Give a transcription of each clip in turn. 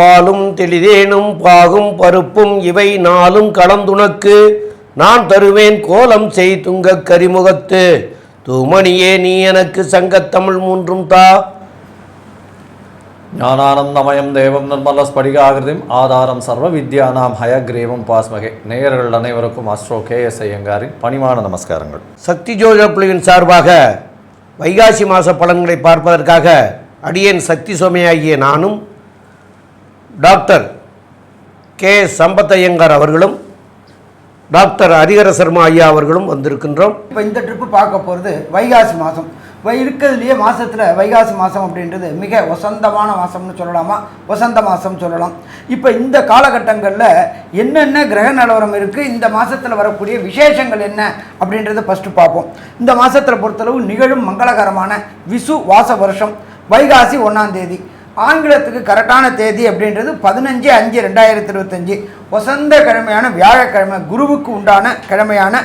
பாலும் தெளிதேனும் பாகும் பருப்பும் இவை நாளும் கலந்துனக்கு நான் தருவேன் கோலம் செய் துங்கக் கரிமுகத்து. தூமணியே நீ எனக்கு சங்கத்தமிழ் மூன்றும் தா. ஞானானந்தமயம் தேவம் நிர்மல ஸ்படிகாகிருதிம் ஆதாரம் சர்வ வித்யானாம் ஹயக்ரீவம் பாஸ்மகே. நேயர்கள் அனைவருக்கும் அஸ்ட்ரோ கே எஸ் ஐயங்காரின் பணிவான நமஸ்காரங்கள். சக்தி ஜோதிட பிள்ளையின் சார்பாக வைகாசி மாத பலன்களை பார்ப்பதற்காக அடியேன் சக்தி சோமையாகிய நானும் டாக்டர் கே. சம்பத்தையங்கார் அவர்களும் டாக்டர் ஹரிஹர சர்மா ஐயா அவர்களும் வந்திருக்கின்றோம். இப்போ இந்த ட்ரிப்பு பார்க்க போகிறது வைகாசி மாதம் வை இருக்கிறதுலையே மாதத்தில் வைகாசி மாதம் அப்படின்றது மிக வசந்தமான மாதம்னு சொல்லலாமா? வசந்த மாதம் சொல்லலாம். இப்போ இந்த காலகட்டங்களில் என்னென்ன கிரக நிலவரம் இருக்குது இந்த மாதத்தில் வரக்கூடிய விசேஷங்கள் என்ன? அப்படின்றத ஃபஸ்ட்டு பார்ப்போம். இந்த மாதத்தில் பொறுத்தளவு நிகழும் மங்களகரமான விசு வாச வருஷம் வைகாசி ஒன்றாம் தேதி. ஆங்கிலத்துக்கு கரெக்டான தேதி அப்படின்றது பதினஞ்சு அஞ்சு ரெண்டாயிரத்தி இருபத்தஞ்சி. வசந்த கிழமையான வியாழக்கிழமை குருவுக்கு உண்டான கிழமையான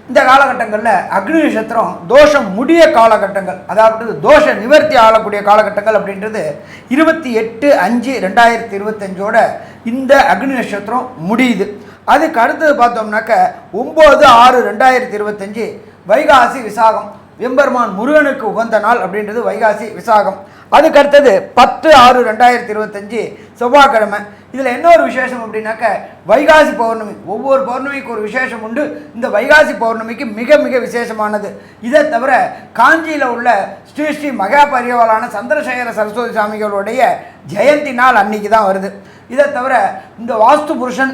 இந்த காலகட்டங்களில் அக்னி நட்சத்திரம் தோஷம் முடிய காலகட்டங்கள் அதாவது தோஷ நிவர்த்தி ஆகக்கூடிய காலகட்டங்கள் அப்படின்றது இருபத்தி எட்டு அஞ்சு ரெண்டாயிரத்தி இருபத்தஞ்சோட இந்த அக்னி நட்சத்திரம் முடியுது. அதுக்கு அடுத்தது பார்த்தோம்னாக்க ஒம்பது ஆறு ரெண்டாயிரத்தி இருபத்தஞ்சு வைகாசி விசாகம். வெம்பெருமான் முருகனுக்கு உகந்த நாள் அப்படின்றது வைகாசி விசாகம். அதுக்கு அடுத்தது பத்து ஆறு ரெண்டாயிரத்தி இருபத்தஞ்சி செவ்வாய்க்கிழமை. இதில் என்ன ஒரு விசேஷம் அப்படின்னாக்க வைகாசி பௌர்ணமி. ஒவ்வொரு பௌர்ணமிக்கு ஒரு விசேஷம் உண்டு. இந்த வைகாசி பௌர்ணமிக்கு மிக மிக விசேஷமானது. இதை தவிர காஞ்சியில் உள்ள ஸ்ரீ ஸ்ரீ மகா பரிவாளான சந்திரசேகர சரஸ்வதி சாமிகளுடைய ஜெயந்தி நாள் அன்னைக்கு தான் வருது. இதை தவிர இந்த வாஸ்து புருஷன்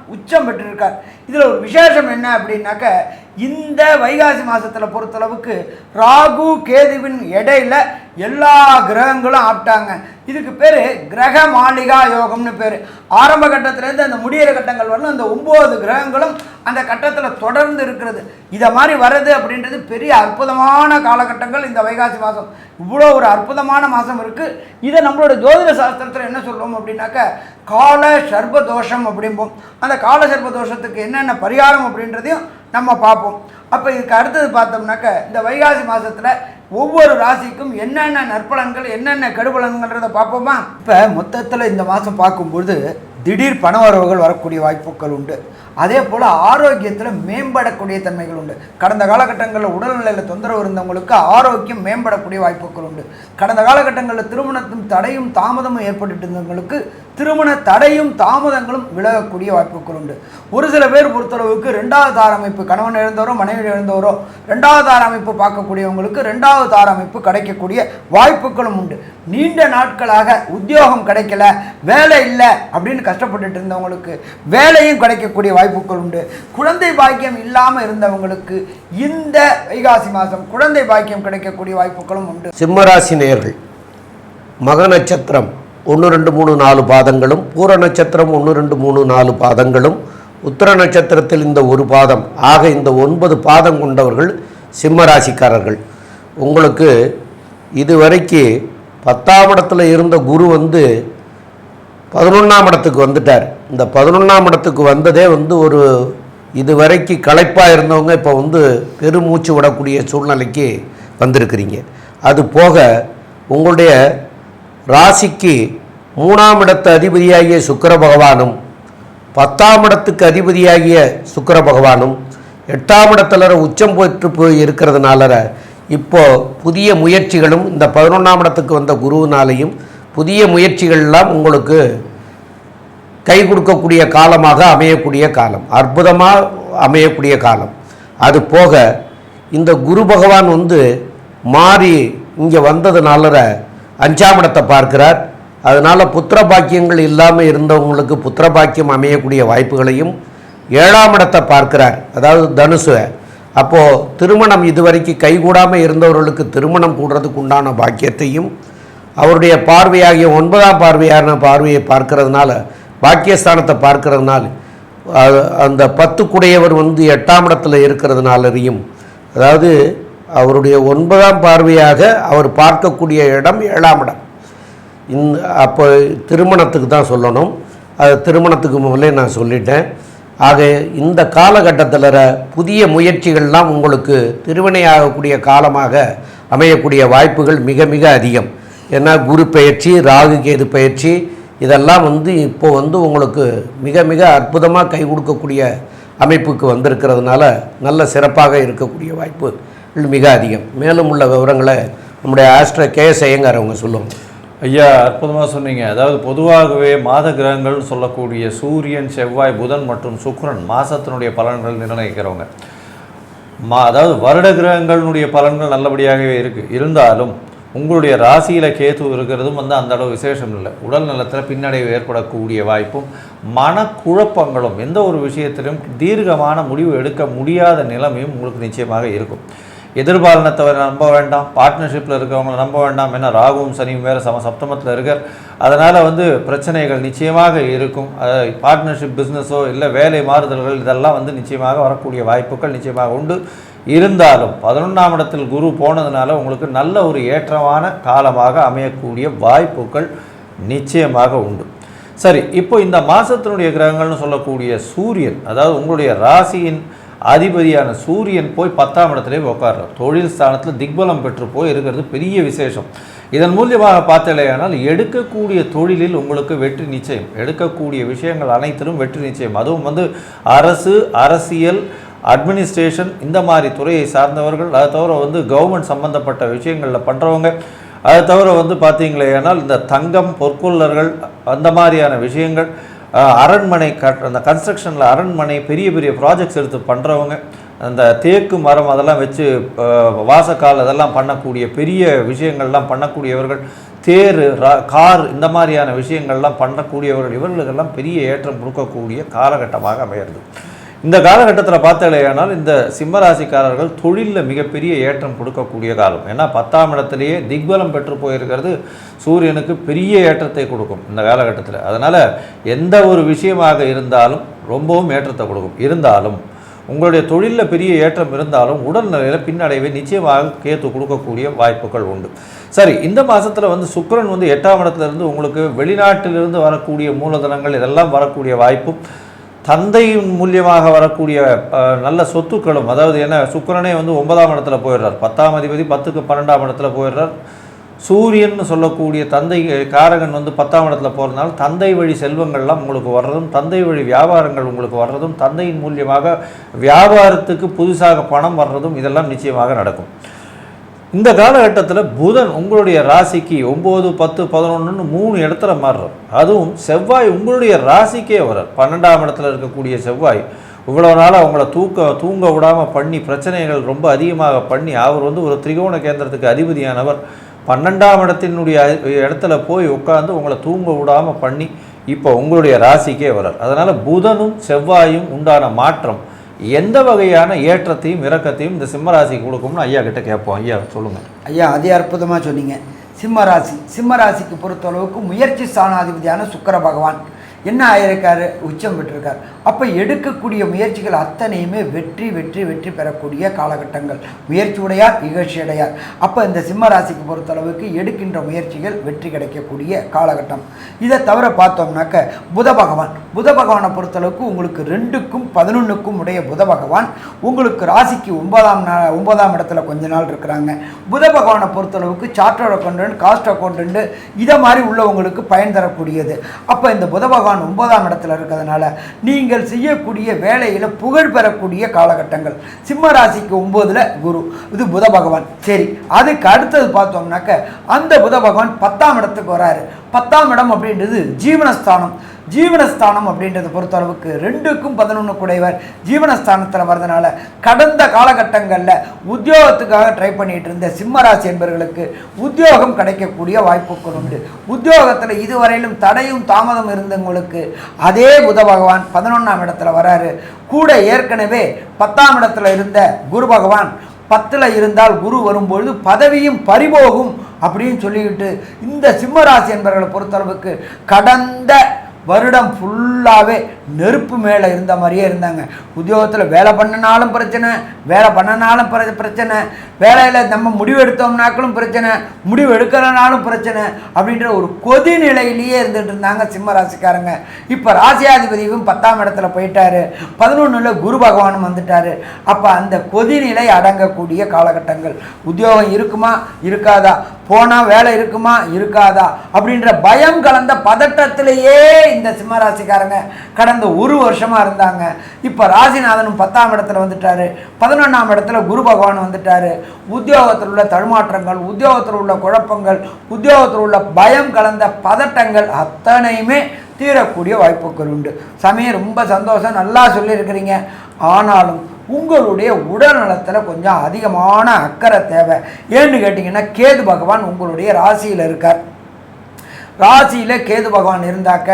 உச்சம் பெற்றிருக்கார். இதில் ஒரு விசேஷம் என்ன அப்படின்னாக்க இந்த வைகாசி மாதத்தில் பொறுத்தளவுக்கு ராகு கேதுவின் இடையில எல்லா கிரகங்களும் ஆப்டாங்க. இதுக்கு பேர் கிரக மாளிகா யோகம்னு பேர். ஆரம்ப கட்டத்திலேருந்து அந்த முடியிற கட்டங்கள் வரலும் அந்த ஒம்பது கிரகங்களும் அந்த கட்டத்தில் தொடர்ந்து இருக்கிறது. இதை மாதிரி வர்றது அப்படின்றது பெரிய அற்புதமான காலகட்டங்கள் இந்த வைகாசி மாதம் இவ்வளோ ஒரு அற்புதமான மாதம் இருக்குது இதை நம்மளோட ஜோதிட சாஸ்திரத்தில் என்ன சொல்லுவோம் அப்படின்னாக்க கால சர்ப தோஷம் அப்படிம்போம். அந்த கால தோஷத்துக்கு என்னென்ன பரிகாரம் அப்படின்றதையும் நம்ம பார்ப்போம். அப்போ இதுக்கு அடுத்தது பார்த்தோம்னாக்க இந்த வைகாசி மாதத்தில் ஒவ்வொரு ராசிக்கும் என்னென்ன நற்பலன்கள் என்னென்ன கெடுபலன்கள்ன்றதை பார்ப்போமா? இப்போ மொத்தத்தில் இந்த மாதம் பார்க்கும்பொழுது திடீர் பண வரவுகள் வரக்கூடிய வாய்ப்புகள் உண்டு. அதே போல் ஆரோக்கியத்தில் மேம்படக்கூடிய தன்மைகள் உண்டு. கடந்த காலகட்டங்களில் உடல்நிலையில் தொந்தரவு இருந்தவங்களுக்கு ஆரோக்கியம் மேம்படக்கூடிய வாய்ப்புகள் உண்டு. கடந்த காலகட்டங்களில் திருமணத்தும் தடையும் தாமதமும் ஏற்பட்டு இருந்தவங்களுக்கு திருமண தடையும் தாமதங்களும் விலகக்கூடிய வாய்ப்புகள் உண்டு. ஒரு சில பேர் பொறுத்தளவுக்கு ரெண்டாவது தார அமைப்பு கணவன் இழந்தவரோ மனைவி இழந்தவரோ ரெண்டாவது தார அமைப்பு பார்க்கக்கூடியவங்களுக்கு ரெண்டாவது தார அமைப்பு கிடைக்கக்கூடிய வாய்ப்புகளும் உண்டு. நீண்ட நாட்களாக உத்தியோகம் கிடைக்கல வேலை இல்லை அப்படின்னு கஷ்டப்பட்டுட்டு இருந்தவங்களுக்கு வேலையும் கிடைக்கக்கூடிய வாய்ப்புகள் உண்டு. குழந்தை பாக்கியம் இல்லாமல் இருந்தவங்களுக்கு இந்த வைகாசி மாதம் குழந்தை பாக்கியம் கிடைக்கக்கூடிய வாய்ப்புகளும் உண்டு. சிம்மராசி நேர்கள் மக நட்சத்திரம் ஒன்று ரெண்டு மூணு நாலு பாதங்களும் பூர நட்சத்திரம் ஒன்று ரெண்டு மூணு நாலு பாதங்களும் உத்தர நட்சத்திரத்தில் இந்த ஒரு பாதம் ஆக இந்த ஒன்பது பாதம் கொண்டவர்கள் சிம்ம ராசிக்காரர்கள். உங்களுக்கு இதுவரைக்கு பத்தாம் இடத்துல இருந்த குரு வந்து பதினொன்றாம் இடத்துக்கு வந்துட்டார். இந்த பதினொன்றாம் இடத்துக்கு வந்ததே வந்து ஒரு இதுவரைக்கு களைப்பாக இருந்தவங்க இப்போ வந்து பெருமூச்சு விடக்கூடிய சூழ்நிலைக்கு வந்திருக்கிறீங்க. அது போக உங்களுடைய ராசிக்கு மூணாம் இடத்து அதிபதியாகிய சுக்கிர பகவானும் பத்தாம் இடத்துக்கு அதிபதியாகிய சுக்கிர பகவானும் எட்டாம் இடத்துல உச்சம் போயிட்டு போய் இருக்கிறதுனால இப்போ புதிய முயற்சிகளும் இந்த பதினொன்றாம் இடத்துக்கு வந்த குருவினாலையும் புதிய முயற்சிகள்லாம் உங்களுக்கு கை கொடுக்கக்கூடிய காலமாக அமையக்கூடிய காலம் அற்புதமாக அமையக்கூடிய காலம். அது போக இந்த குரு பகவான் வந்து மாறி இங்கே வந்ததுனால அஞ்சாம் இடத்தை பார்க்கிறார். அதனால் புத்திர பாக்கியங்கள் இல்லாமல் இருந்தவங்களுக்கு புத்திர பாக்கியம் அமையக்கூடிய வாய்ப்புகளையும் ஏழாம் இடத்தை பார்க்கிறார். அதாவது தனுசு. அப்போது திருமணம் இதுவரைக்கும் கைகூடாமல் இருந்தவர்களுக்கு திருமணம் கூடுறதுக்கு உண்டான பாக்கியத்தையும் அவருடைய பார்வையாகிய ஒன்பதாம் பார்வையான பார்வையை பார்க்கறதுனால பாக்கியஸ்தானத்தை பார்க்கறதுனால அந்த பத்து குடையவர் வந்து எட்டாம் இடத்துல இருக்கிறதுனாலையும் அதாவது அவருடைய ஒன்பதாம் பார்வையாக அவர் பார்க்கக்கூடிய இடம் ஏழாம் இடம். இந்த அப்போ திருமணத்துக்கு தான் சொல்லணும். அது திருமணத்துக்கு முதல்ல நான் சொல்லிட்டேன். ஆக இந்த காலகட்டத்தில் புதிய முயற்சிகள்லாம் உங்களுக்கு திருவினையாகக்கூடிய காலமாக அமையக்கூடிய வாய்ப்புகள் மிக மிக அதிகம். ஏன்னா குரு பயிற்சி ராகு கேது பயிற்சி இதெல்லாம் வந்து இப்போ வந்து உங்களுக்கு மிக மிக அற்புதமாக கை கொடுக்கக்கூடிய அமைப்புக்கு வந்திருக்கிறதுனால நல்ல சிறப்பாக இருக்கக்கூடிய வாய்ப்பு. மிக அதிகம். மேலும் உள்ள விவரங்களை நம்முடைய ஆஸ்ட்ரோ கேஎஸ் ஐயங்கார் அவங்க சொல்லுவாங்க. ஐயா அற்புதமாக சொன்னீங்க. அதாவது பொதுவாகவே மாத கிரகங்கள்னு சொல்லக்கூடிய சூரியன் செவ்வாய் புதன் மற்றும் சுக்ரன் மாதத்தினுடைய பலன்கள் நிர்ணயிக்கிறவங்க. மா அதாவது வருட கிரகங்களுடைய பலன்கள் நல்லபடியாகவே இருக்குது இருந்தாலும் உங்களுடைய ராசியில் கேத்து இருக்கிறதும் வந்து அந்த அளவு விசேஷம் இல்லை. உடல் நலத்தில் பின்னடைவு ஏற்படக்கூடிய வாய்ப்பும் மனக்குழப்பங்களும் எந்த ஒரு விஷயத்திலும் தீர்க்கமான முடிவு எடுக்க முடியாத நிலைமையும் உங்களுக்கு நிச்சயமாக இருக்கும். எதிர்பாலனத்தவரை நம்ப வேண்டாம் பார்ட்னர்ஷிப்பில் இருக்கிறவங்கள நம்ப வேண்டாம் ஏன்னா ராகுவும் சனியும் வேறு சம சப்தமத்தில் இருக்கார் அதனால் வந்து பிரச்சனைகள் நிச்சயமாக இருக்கும். பார்ட்னர்ஷிப் பிஸ்னஸோ இல்லை வேலை மாறுதல்கள் இதெல்லாம் வந்து நிச்சயமாக வரக்கூடிய வாய்ப்புகள் நிச்சயமாக உண்டு. இருந்தாலும் பதினொன்றாம் இடத்தில் குரு போனதுனால உங்களுக்கு நல்ல ஒரு ஏற்றமான காலமாக அமையக்கூடிய வாய்ப்புகள் நிச்சயமாக உண்டு. சரி இப்போ இந்த மாதத்தினுடைய கிரகங்கள்னு சொல்லக்கூடிய சூரியன் அதாவது உங்களுடைய ராசியின் அதிபதியான சூரியன் போய் பத்தாம் இடத்துலேயே உட்காடுறார் தொழில் ஸ்தானத்தில் திக்பலம் பெற்று போய் இருக்கிறது பெரிய விசேஷம். இதன் மூலியமாக பார்த்தலையானால் எடுக்கக்கூடிய தொழிலில் உங்களுக்கு வெற்றி நிச்சயம். எடுக்கக்கூடிய விஷயங்கள் அனைத்திலும் வெற்றி நிச்சயம். அதுவும் வந்து அரசு அரசியல் அட்மினிஸ்ட்ரேஷன் இந்த மாதிரி துறையை சார்ந்தவர்கள் அதை தவிர வந்து கவர்மெண்ட் சம்பந்தப்பட்ட விஷயங்களில் பண்ணுறவங்க அதை தவிர வந்து பார்த்தீங்களேனால் இந்த தங்கம் பொற்கொள்ளர்கள் அந்த மாதிரியான விஷயங்கள் அரண்மனை கட் அந்த கன்ஸ்ட்ரக்ஷனில் அரண்மனை பெரிய பெரிய ப்ராஜெக்ட்ஸ் எடுத்து பண்ணுறவங்க அந்த தேக்கு மரம் அதெல்லாம் வச்சு வாசக்கால் அதெல்லாம் பண்ணக்கூடிய பெரிய விஷயங்கள்லாம் பண்ணக்கூடியவர்கள் தேர் கார் இந்த மாதிரியான விஷயங்கள்லாம் பண்ணக்கூடியவர்கள் இவர்களுக்கெல்லாம் பெரிய ஏற்றம் கொடுக்கக்கூடிய காலகட்டமாக அமையிறது. இந்த காலகட்டத்தில் பார்த்தாலேயானால் இந்த சிம்மராசிக்காரர்கள் தொழிலில் மிகப்பெரிய ஏற்றம் கொடுக்கக்கூடிய காலம். ஏன்னா பத்தாம் இடத்திலேயே திக்பலம் பெற்று போயிருக்கிறது சூரியனுக்கு பெரிய ஏற்றத்தை கொடுக்கும் இந்த காலகட்டத்தில். அதனால் எந்த ஒரு விஷயமாக இருந்தாலும் ரொம்பவும் ஏற்றத்தை கொடுக்கும். இருந்தாலும் உங்களுடைய தொழிலில் பெரிய ஏற்றம் இருந்தாலும் உடல்நிலையில் பின்னடைவை நிச்சயமாக கேத்து கொடுக்கக்கூடிய வாய்ப்புகள் உண்டு. சரி இந்த மாதத்தில் வந்து சுக்கிரன் வந்து எட்டாம் இடத்துலேருந்து உங்களுக்கு வெளிநாட்டிலிருந்து வரக்கூடிய மூலதனங்கள் இதெல்லாம் வரக்கூடிய வாய்ப்பும் தந்தையின் மூலியமாக வரக்கூடிய நல்ல சொத்துக்களும் அதாவது என்ன சுக்கிரனே வந்து ஒன்பதாம் இடத்துல போயிடுறார். பத்தாம் அதிபதி பத்துக்கு பன்னெண்டாம் இடத்துல போயிடுறார். சூரியன் சொல்லக்கூடிய தந்தை காரகன் வந்து பத்தாம் இடத்துல போகிறதுனால தந்தை வழி செல்வங்கள்லாம் உங்களுக்கு வர்றதும் தந்தை வழி வியாபாரங்கள் உங்களுக்கு வர்றதும் தந்தையின் மூலியமாக வியாபாரத்துக்கு புதுசாக பணம் வர்றதும் இதெல்லாம் நிச்சயமாக நடக்கும். இந்த காலகட்டத்தில் புதன் உங்களுடைய ராசிக்கு ஒம்பது பத்து பதினொன்றுன்னு மூணு இடத்துல மாறுறார். அதுவும் செவ்வாய் உங்களுடைய ராசிக்கே வர்றார் பன்னெண்டாம் இடத்துல இருக்கக்கூடிய செவ்வாய் இவ்வளோ நாளாக அவங்கள தூக்க தூங்க விடாமல் பண்ணி பிரச்சனைகள் ரொம்ப அதிகமாக பண்ணி அவர் வந்து ஒரு திரிகோண கேந்திரத்துக்கு அதிபதியானவர். பன்னெண்டாம் இடத்தினுடைய இடத்துல போய் உட்காந்து உங்களை தூங்க விடாமல் பண்ணி இப்போ உங்களுடைய ராசிக்கே வர்றார் அதனால் புதனும் செவ்வாயும் உண்டான மாற்றம் எந்த வகையான ஏற்றத்தையும் இறக்கத்தையும் இந்த சிம்மராசி கொடுக்கும்னு ஐயா கிட்ட கேட்போம். ஐயா சொல்லுங்கள் ஐயா அதே அற்புதமாக சொன்னீங்க. சிம்ம ராசி. பொறுத்தளவுக்கு முயற்சி ஸ்தானாதிபதியான சுக்கர பகவான். என்ன ஆயிருக்காரு? உச்சம் பெற்றிருக்கார். அப்போ எடுக்கக்கூடிய முயற்சிகள் அத்தனையுமே வெற்றி வெற்றி வெற்றி பெறக்கூடிய காலகட்டங்கள். முயற்சி உடையார் இகழ்ச்சி அடையார் அப்போ இந்த சிம்ம ராசிக்கு பொறுத்தளவுக்கு எடுக்கின்ற முயற்சிகள் வெற்றி கிடைக்கக்கூடிய காலகட்டம். இதை தவிர பார்த்தோம்னாக்க புத பகவான். புத பகவானை பொறுத்தளவுக்கு உங்களுக்கு ரெண்டுக்கும் பதினொன்றுக்கும் உடைய புத பகவான். உங்களுக்கு ராசிக்கு ஒன்பதாம் நாள் ஒன்பதாம் இடத்துல கொஞ்ச நாள் இருக்கிறாங்க. புத பகவானை பொறுத்தளவுக்கு சார்ட்டர்ட் அக்கௌண்டன்ட் காஸ்ட் அக்கௌண்டன்ட் இதை மாதிரி உள்ளவங்களுக்கு பயன் தரக்கூடியது. அப்போ இந்த புத பகவான் ஒன்பதாம் இடத்துல இருக்கிறதுனால நீங்கள் செய்யக்கூடிய வேலையில் புகழ் பெறக்கூடிய காலகட்டங்கள். சிம்ம ராசிக்கு ஒம்போதில் குரு. இது புத பகவான். சரி அதுக்கு அடுத்தது பார்த்தோம்னாக்க அந்த புத பகவான் பத்தாம் இடத்துக்கு வராரு. பத்தாம் இடம் அப்படின்றது ஜீவனஸ்தானம். ஜீவனஸ்தானம் அப்படின்றத பொறுத்த அளவுக்கு ரெண்டுக்கும் பதினொன்று குடைவர். ஜீவனஸ்தானத்தில் வர்றதுனால கடந்த காலகட்டங்களில் உத்தியோகத்துக்காக ட்ரை பண்ணிட்டு இருந்த சிம்மராசி என்பவர்களுக்கு உத்தியோகம் கிடைக்கக்கூடிய வாய்ப்புகள் உண்டு. உத்தியோகத்தில் இதுவரையிலும் தடையும் தாமதம் இருந்தவங்களுக்கு அதே புத பகவான் பதினொன்றாம் இடத்துல வராரு. கூட ஏற்கனவே பத்தாம் இடத்துல இருந்த குரு பகவான் பத்தில் இருந்தால் குரு வரும்பொழுது பதவியும் பறிபோகும் அப்படின்னு சொல்லிக்கிட்டு இந்த சிம்மராசி என்பவர்களை பொறுத்தளவுக்கு கடந்த வருடம் ஃபுல்லாகவே நெருப்பு மேலே இருந்த மாதிரியே இருந்தாங்க. உத்தியோகத்தில் வேலை பண்ணினாலும் பிரச்சனை வேலை பண்ணனாலும் பிர பிரச்சனை வேலையில் நம்ம முடிவு எடுத்தோம்னாக்களும் பிரச்சனை முடிவு எடுக்கிறனாலும் பிரச்சனை அப்படின்ற ஒரு கொதி நிலையிலேயே இருந்துகிட்டு இருந்தாங்க சிம்ம ராசிக்காரங்க. இப்போ ராசியாதிபதியும் பத்தாம் இடத்துல போயிட்டார். பதினொன்றில் குரு பகவானும் வந்துட்டார். அப்போ அந்த கொதிநிலை அடங்கக்கூடிய காலகட்டங்கள். உத்தியோகம் இருக்குமா? இருக்காதா? போனால் வேலை இருக்குமா? இருக்காதா? அப்படின்ற பயம் கலந்த பதட்டத்திலேயே இந்த சிம்மராசிக்காரங்க கடந்த ஒரு வருஷமாக இருந்தாங்க. இப்போ ராசிநாதனும் பத்தாம் இடத்துல வந்துட்டார். பதினொன்றாம் இடத்துல குரு பகவான் வந்துட்டார். உத்தியோகத்தில் உள்ள தடுமாற்றங்கள் உத்தியோகத்தில் உள்ள குழப்பங்கள் உத்தியோகத்தில் உள்ள பயம் கலந்த பதட்டங்கள் அத்தனையுமே தீரக்கூடிய வாய்ப்புகள் உண்டு. சமயம் ரொம்ப சந்தோஷம். நல்லா சொல்லியிருக்கிறீங்க. ஆனாலும் உங்களுடைய உடல் நலத்தில் கொஞ்சம் அதிகமான அக்கறை தேவை. ஏன்னு கேட்டிங்கன்னா கேது பகவான் உங்களுடைய ராசியில் இருக்கார். ராசியில் கேது பகவான் இருந்தாக்க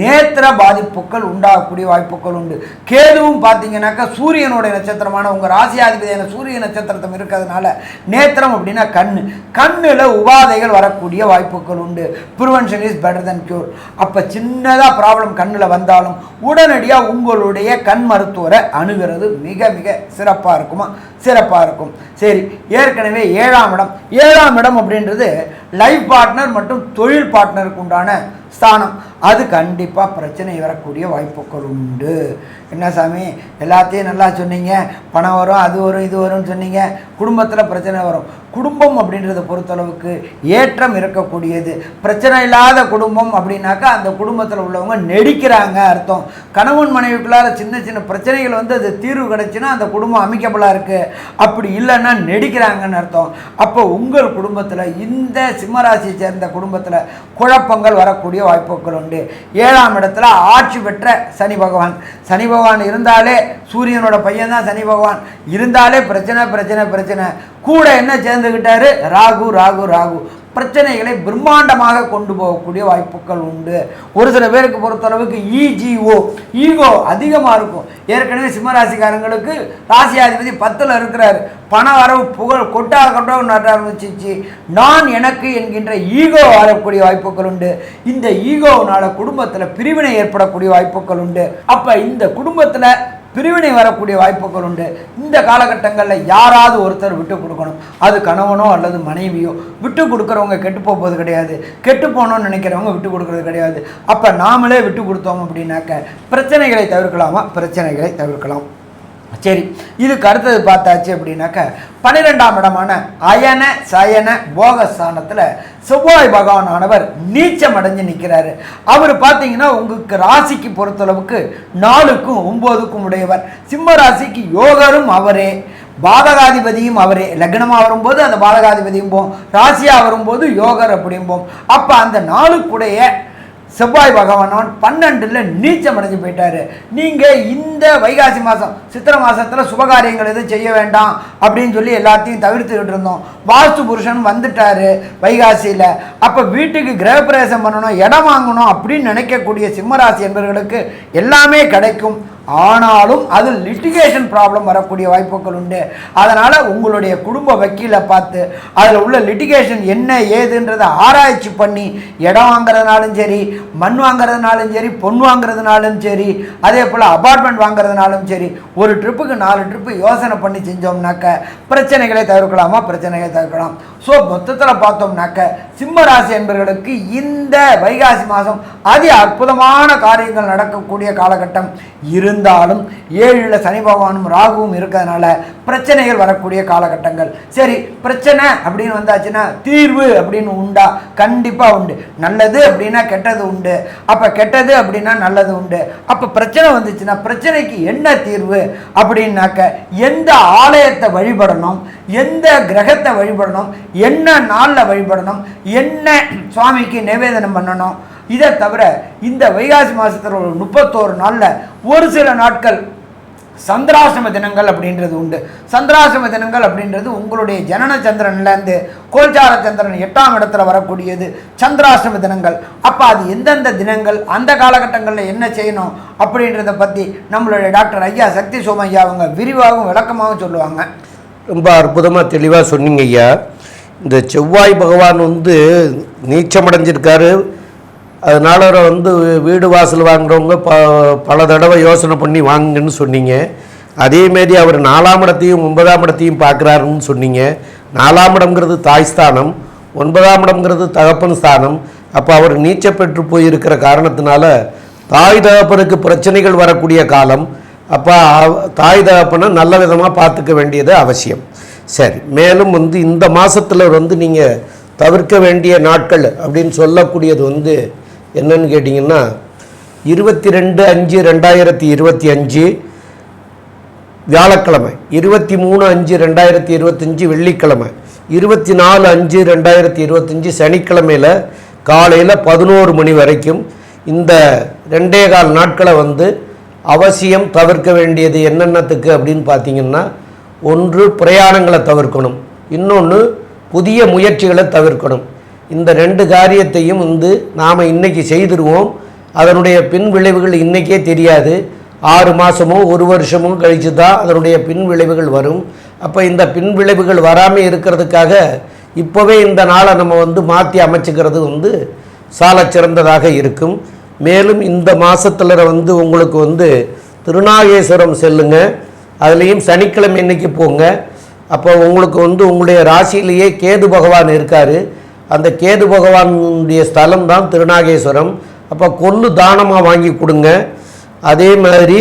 நேத்திர பாதிப்புகள் உண்டாகக்கூடிய வாய்ப்புகள் உண்டு. கேதுவும் பார்த்தீங்கன்னாக்கா சூரியனுடைய நட்சத்திரமான உங்கள் ராசியாதிபதியான சூரிய நட்சத்திரத்தம் இருக்கிறதுனால நேத்திரம் அப்படின்னா கண் கண்ணில் உபாதைகள் வரக்கூடிய வாய்ப்புகள் உண்டு. Prevention is better then cure அப்போ சின்னதாக ப்ராப்ளம் கண்ணில் வந்தாலும் உடனடியாக உங்களுடைய கண் மருத்துவரை அணுகிறது. மிக மிக சிறப்பாக இருக்குமா? சிறப்பாக இருக்கும். சரி ஏற்கனவே ஏழாம் இடம். ஏழாம் இடம் அப்படின்றது லைஃப் பார்ட்னர் மற்றும் தொழில் பார்ட்னருக்கு உண்டான ஸ்தானம். அது கண்டிப்பாக பிரச்சனை வரக்கூடிய வாய்ப்புகள் உண்டு. என்ன சாமி? எல்லாத்தையும் நல்லா சொன்னீங்க. பணம் வரும் அது வரும் இது வரும்னு சொன்னீங்க. குடும்பத்தில் பிரச்சனை வரும். குடும்பம் அப்படின்றத பொறுத்தளவுக்கு ஏற்றம் இருக்கக்கூடியது. பிரச்சனை இல்லாத குடும்பம் அப்படின்னாக்கா அந்த குடும்பத்தில் உள்ளவங்க நெடிக்கிறாங்க அர்த்தம். கணவன் மனைவிக்குள்ளார சின்ன சின்ன பிரச்சனைகள் வந்து அது தீர்வு கிடச்சின்னா அந்த குடும்பம் அமைக்கபலாக இருக்குது அப்படி இல்லைன்னா நெடிக்கிறாங்கன்னு அர்த்தம். அப்போ உங்கள் குடும்பத்தில் இந்த சிம்மராசியை சேர்ந்த குடும்பத்தில் குழப்பங்கள் வரக்கூடிய வாய்ப்புகள் உண்டு. ஏழாம் இடத்துல ஆட்சி பெற்ற சனி பகவான். சனி பகவான் இருந்தாலே சூரியனோட பையன் தான் சனி பகவான். இருந்தாலே பிரச்சனை பிரச்சனை பிரச்சனை. கூட என்ன சேர்ந்துக்கிட்டாரு ராகு ராகு ராகு. பிரச்சனைகளை பிரம்மாண்டமாக கொண்டு போகக்கூடிய வாய்ப்புகள் உண்டு. ஒரு சில பேருக்கு பொறுத்தளவுக்கு இஜிஓ ஈகோ அதிகமாக இருக்கும். ஏற்கனவே சிம்மராசிக்காரங்களுக்கு ராசியாதிபதி பத்தில் இருக்கிறார். பண வரவு புகழ் கொட்டா கொட்டா நட்ட ஆரம்பிச்சிச்சு. நான் எனக்கு என்கின்ற ஈகோ வரக்கூடிய வாய்ப்புகள் உண்டு. இந்த ஈகோவினால குடும்பத்தில் பிரிவினை ஏற்படக்கூடிய வாய்ப்புகள் உண்டு. அப்போ இந்த குடும்பத்தில் பிரிவினை வரக்கூடிய வாய்ப்புகள் உண்டு. இந்த காலகட்டங்களில் யாராவது ஒருத்தர் விட்டு கொடுக்கணும். அது கணவனோ அல்லது மனைவியோ. விட்டு கொடுக்குறவங்க கெட்டு போவது கிடையாது. கெட்டு போகணும்னு நினைக்கிறவங்க விட்டு கொடுக்குறது கிடையாது. அப்போ நாமளே விட்டு கொடுத்தோம் அப்படின்னாக்க பிரச்சனைகளை தவிர்க்கலாமா? பிரச்சனைகளை தவிர்க்கலாம். சரி இதுக்கு அடுத்தது பார்த்தாச்சு அப்படின்னாக்க பன்னிரெண்டாம் இடமான அயன சயன போக ஸ்தானத்தில் செவ்வாய் பகவானானவர் நீச்சம் அடைஞ்சு நிற்கிறாரு அவர் பார்த்தீங்கன்னா உங்களுக்கு ராசிக்கு பொறுத்தளவுக்கு நாலுக்கும் ஒம்போதுக்கும் உடையவர். சிம்ம ராசிக்கு யோகரும் அவரே. பாதகாதிபதியும் அவரே. லக்னமாக வரும்போது அந்த பாதகாதிபதியும் போம் ராசியாக வரும்போது யோகர் அப்படிம்போம் அப்போ அந்த நாளுக்குடைய செவ்வாய் பகவானவன் பன்னெண்டில் நீச்சம் அடைஞ்சு போயிட்டாரு. நீங்கள் இந்த வைகாசி மாதம் சித்திர மாதத்தில் சுபகாரியங்கள் எதுவும் செய்ய வேண்டாம் அப்படின்னு சொல்லி எல்லாத்தையும் தவிர்த்துக்கிட்டு இருந்தோம். வாஸ்து புருஷன் வந்துட்டாரு வைகாசியில். அப்போ வீட்டுக்கு கிரகப்பிரவேசம் பண்ணணும் இடம் வாங்கணும் அப்படின்னு நினைக்கக்கூடிய சிம்மராசி என்பவர்களுக்கு எல்லாமே கிடைக்கும். ஆனாலும் அது லிட்டிகேஷன் ப்ராப்ளம் வரக்கூடிய வாய்ப்புகள் உண்டு. அதனால் உங்களுடைய குடும்ப வக்கீலை பார்த்து அதில் உள்ள லிட்டிகேஷன் என்ன ஏதுன்றதை ஆராய்ச்சி பண்ணி இடம் வாங்குறதுனாலும் சரி மண் வாங்குறதுனாலும் சரி பொன் வாங்குறதுனாலும் சரி அதே போல் அபார்ட்மெண்ட் வாங்குறதுனாலும் சரி ஒரு ட்ரிப்புக்கு நாலு ட்ரிப்பு யோசனை பண்ணி செஞ்சோம்னாக்க பிரச்சனைகளை தவிர்க்கலாமா? பிரச்சனைகளை தவிர்க்கலாம். ஸோ மொத்தத்தில் பார்த்தோம்னாக்க சிம்ம ராசி என்பவர்களுக்கு இந்த வைகாசி மாதம் அதி அற்புதமான காரியங்கள் நடக்கக்கூடிய காலகட்டம் இருந்தாலும் ஏழில் சனி பகவானும் ராகுவும் இருக்கிறதுனால பிரச்சனைகள் வரக்கூடிய காலகட்டங்கள். சரி பிரச்சனை அப்படின்னு வந்தாச்சுன்னா தீர்வு அப்படின்னு உண்டா? கண்டிப்பாக உண்டு. நல்லது அப்படின்னா கெட்டது உண்டு. அப்போ கெட்டது அப்படின்னா நல்லது உண்டு. அப்போ பிரச்சனை வந்துச்சுன்னா பிரச்சனைக்கு என்ன தீர்வு? அப்படின்னாக்க எந்த ஆலயத்தை வழிபடணும்? எந்த கிரகத்தை வழிபடணும்? என்ன நாளில் வழிபடணும்? என்ன சுவாமிக்கு நிவேதனம் பண்ணணும்? இதை தவிர இந்த வைகாசி மாதத்தில் ஒரு முப்பத்தோரு நாளில் ஒரு சில நாட்கள் சந்திராசிரம தினங்கள் அப்படின்றது உண்டு. சந்திராசிரம தினங்கள் அப்படின்றது உங்களுடைய ஜனன சந்திரன்லேருந்து கோல்சார சந்திரன் எட்டாம் இடத்துல வரக்கூடியது சந்திராசிரம தினங்கள். அப்போ அது எந்தெந்த தினங்கள் அந்த காலகட்டங்களில் என்ன செய்யணும் அப்படின்றத பற்றி நம்மளுடைய டாக்டர் ஐயா சக்தி சோமையா அவங்க விரிவாகவும் விளக்கமாகவும் சொல்லுவாங்க. ரொம்ப அற்புதமாக தெளிவாக சொன்னீங்க ஐயா. இந்த செவ்வாய் பகவான் வந்து நீச்சமடைஞ்சிருக்காரு. அதனால அவரை வந்து வீடு வாசல் வாங்குறவங்க ப பல தடவை யோசனை பண்ணி வாங்குங்கன்னு சொன்னீங்க. அதேமாரி அவர் நாலாம் இடத்தையும் ஒன்பதாம் இடத்தையும் பார்க்குறாருன்னு சொன்னீங்க. நாலாம் இடம்ங்கிறது தாய் ஸ்தானம் ஒன்பதாம் இடம்ங்கிறது தகப்பன் ஸ்தானம். அப்போ அவர் நீச்ச பெற்று போயிருக்கிற காரணத்தினால தாய் தகப்பனுக்கு பிரச்சனைகள் வரக்கூடிய காலம். அப்போ தாய் தகப்பனை நல்ல விதமாக பார்த்துக்க வேண்டியது அவசியம். சரி. மேலும் வந்து இந்த மாதத்தில் வந்து நீங்கள் தவிர்க்க வேண்டிய நாட்கள் அப்படின்னு சொல்லக்கூடியது வந்து என்னன்னு கேட்டிங்கன்னா இருபத்தி ரெண்டு அஞ்சு ரெண்டாயிரத்தி இருபத்தி அஞ்சு வியாழக்கிழமை இருபத்தி மூணு அஞ்சு ரெண்டாயிரத்தி இருபத்தஞ்சி வெள்ளிக்கிழமை இருபத்தி நாலு அஞ்சு ரெண்டாயிரத்தி இருபத்தஞ்சி சனிக்கிழமையில் காலையில் பதினோரு மணி வரைக்கும் இந்த ரெண்டே கால் நாட்களை வந்து அவசியம் தவிர்க்க வேண்டியது என்னென்னத்துக்கு அப்படின்னு பார்த்தீங்கன்னா ஒன்று பிரயாணங்களை தவிர்க்கணும். இன்னொன்று புதிய முயற்சிகளை தவிர்க்கணும். இந்த ரெண்டு காரியத்தையும் வந்து நாம் இன்னைக்கு செய்திருவோம். அதனுடைய பின் விளைவுகள் இன்றைக்கே தெரியாது. ஆறு மாதமோ ஒரு வருஷமோ கழித்து தான் அதனுடைய பின் விளைவுகள் வரும். அப்போ இந்த பின் விளைவுகள் வராமல் இருக்கிறதுக்காக இப்போவே இந்த நாளை நம்ம வந்து மாற்றி அமைச்சுக்கிறது வந்து சால சிறந்ததாக இருக்கும். மேலும் இந்த மாதத்தில் வந்து உங்களுக்கு வந்து திருநாகேஸ்வரம் செல்லுங்கள் அதுலேயும் சனிக்கிழமை இன்னைக்கு போங்க. அப்போ உங்களுக்கு வந்து உங்களுடைய ராசியிலேயே கேது பகவான் இருக்கார். அந்த கேது பகவானுடைய ஸ்தலம் தான் திருநாகேஸ்வரம். அப்போ கொள்ளு தானமாக வாங்கி கொடுங்க. அதே மாதிரி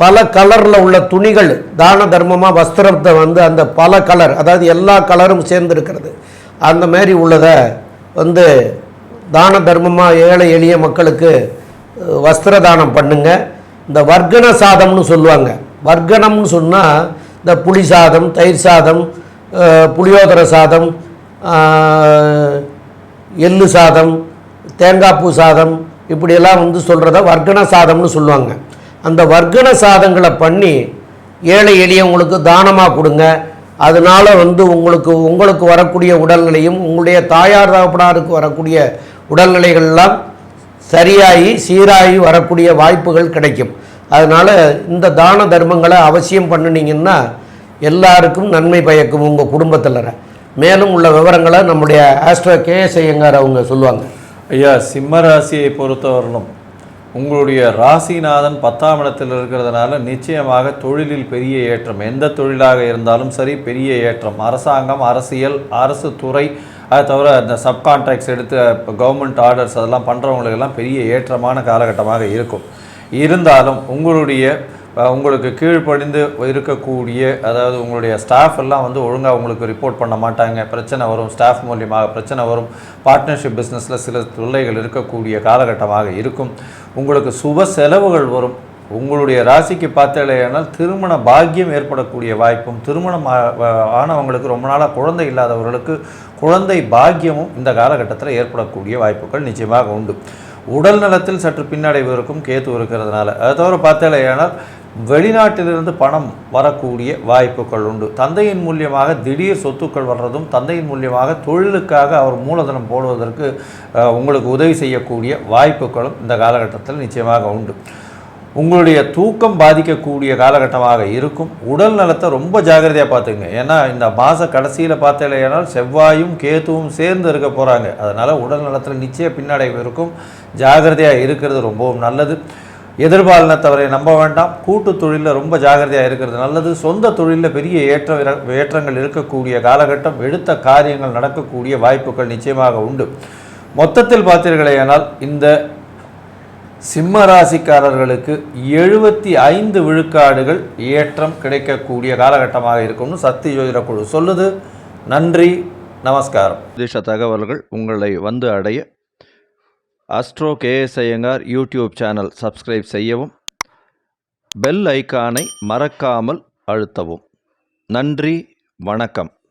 பல கலரில் உள்ள துணிகள் தான தர்மமாக வஸ்திரத்தை வந்து அந்த பல கலர் அதாவது எல்லா கலரும் சேர்ந்துருக்கிறது. அந்த மாதிரி உள்ளதை வந்து தான தர்மமாக ஏழை எளிய மக்களுக்கு வஸ்திர தானம் பண்ணுங்கள் இந்த வர்க்கண சாதம்னு சொல்லுவாங்க. வர்க்கணம்னு சொன்னால் இந்த புளி சாதம் தயிர் சாதம் புளியோதர சாதம் எள்ளு சாதம் தேங்காய் பூ சாதம் இப்படியெல்லாம் வந்து சொல்கிறத வர்க்கண சாதம்னு சொல்லுவாங்க. அந்த வர்க்கண சாதங்களை பண்ணி ஏழை எளியவங்களுக்கு தானமாக கொடுங்க. அதனால வந்து உங்களுக்கு உங்களுக்கு வரக்கூடிய உடல்நிலையும் உங்களுடைய தாயார் தகப்பனாருக்கு வரக்கூடிய உடல்நிலைகள்லாம் சரியாகி சீராகி வரக்கூடிய வாய்ப்புகள் கிடைக்கும். அதனால் இந்த தான தர்மங்களை அவசியம் பண்ணினீங்கன்னா எல்லாருக்கும் நன்மை பயக்கும் உங்கள் குடும்பத்தில் மேலும் உள்ள விவரங்களை நம்முடைய ஆஸ்ட்ரோ கேஎஸ் ஐயங்கார் அவங்க சொல்லுவாங்க. ஐயா சிம்ம ராசியை பொறுத்தவரையிலும் உங்களுடைய ராசிநாதன் பத்தாம் இடத்தில் இருக்கிறதுனால நிச்சயமாக தொழிலில் பெரிய ஏற்றம். எந்த தொழிலாக இருந்தாலும் சரி பெரிய ஏற்றம். அரசாங்கம் அரசியல் அரசு துறை அது தவிர இந்த சப்கான்ட்ராக்ட்ஸ் எடுத்து இப்போ கவர்மெண்ட் ஆர்டர்ஸ் அதெல்லாம் பண்ணுறவங்களுக்கெல்லாம் பெரிய ஏற்றமான காலகட்டமாக இருக்கும். இருந்தாலும் உங்களுடைய உங்களுக்கு கீழ்ப்படிந்து இருக்கக்கூடிய அதாவது உங்களுடைய ஸ்டாஃப் எல்லாம் வந்து ஒழுங்காக உங்களுக்கு ரிப்போர்ட் பண்ண மாட்டாங்க. பிரச்சனை வரும் ஸ்டாஃப் மூலியமாக பிரச்சனை வரும். பார்ட்னர்ஷிப் பிஸ்னஸில் சில தொல்லைகள் இருக்கக்கூடிய காலகட்டமாக இருக்கும். உங்களுக்கு சுப செலவுகள் வரும். உங்களுடைய ராசிக்கு பார்த்தேனால் திருமண பாக்கியம் ஏற்படக்கூடிய வாய்ப்பும் திருமணம் ஆனவங்களுக்கு ரொம்ப நாளாக குழந்தை இல்லாதவர்களுக்கு குழந்தை பாக்கியமும் இந்த காலகட்டத்தில் ஏற்படக்கூடிய வாய்ப்புகள் நிச்சயமாக உண்டு. உடல் நலத்தில் சற்று பின்னடைவு இருக்கும் கேத்து இருக்கிறதுனால. அதை தவிர பார்த்தேனால் வெளிநாட்டிலிருந்து பணம் வரக்கூடிய வாய்ப்புகள் உண்டு. தந்தையின் மூலியமாக திடீர் சொத்துக்கள் வர்றதும் தந்தையின் மூலியமாக தொழிலுக்காக அவர் மூலதனம் போடுவதற்கு உங்களுக்கு உதவி செய்யக்கூடிய வாய்ப்புகளும் இந்த காலகட்டத்தில் நிச்சயமாக உண்டு. உங்களுடைய தூக்கம் பாதிக்கக்கூடிய காலகட்டமாக இருக்கும். உடல் நலத்தை ரொம்ப ஜாக்கிரதையாக பார்த்துங்க ஏன்னா இந்த மாத கடைசியில் பார்த்தீங்கன்னா செவ்வாயும் கேத்துவும் சேர்ந்து இருக்க போகிறாங்க அதனால் உடல் நலத்தில் நிச்சய பின்னடைவு இருக்கும். ஜாகிரதையாக இருக்கிறது ரொம்பவும் நல்லது. எதிர்பாலினத்தவரை நம்ப வேண்டாம். கூட்டு தொழிலில் ரொம்ப ஜாகிரதையாக இருக்கிறது நல்லது. சொந்த தொழிலில் பெரிய ஏற்ற ஏற்றங்கள் இருக்கக்கூடிய காலகட்டம். எடுத்த காரியங்கள் நடக்கக்கூடிய வாய்ப்புகள் நிச்சயமாக உண்டு. மொத்தத்தில் பார்த்தீர்களேயானால் இந்த சிம்ம ராசிக்காரர்களுக்கு எழுபத்தி ஐந்து விழுக்காடுகள் ஏற்றம் கிடைக்கக்கூடிய காலகட்டமாக இருக்கும்னு சக்தி ஜோதிட குழு சொல்லுது. நன்றி நமஸ்காரம். திஷ தகவல்கள் உங்களை வந்து அடைய astro KS Iyengar YouTube channel subscribe செய்யவும் பெல் ஐக்கானை மறக்காமல் அழுத்தவும். நன்றி வணக்கம்.